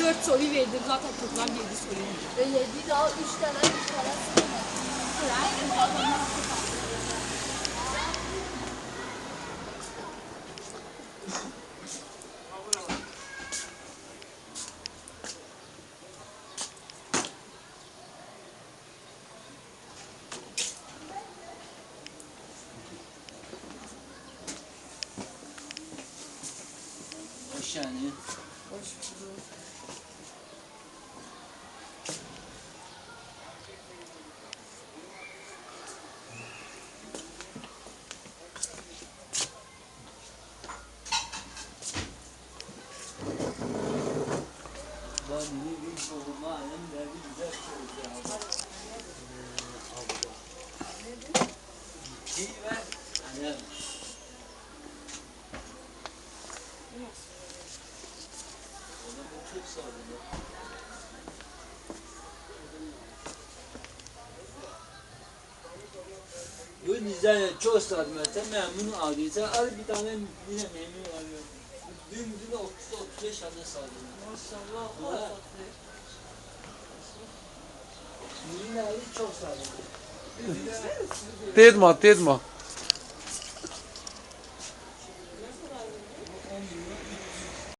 4 soru verdim zaten toplam 7 soru. Ve yedi daha üç tane üç tane yani. Bu Nizaya çok sardı mesela memnun aldıysa al bir tane yine memnun alıyor. Dün dün 30 35 tane sardı. Maşallah. Yine Ali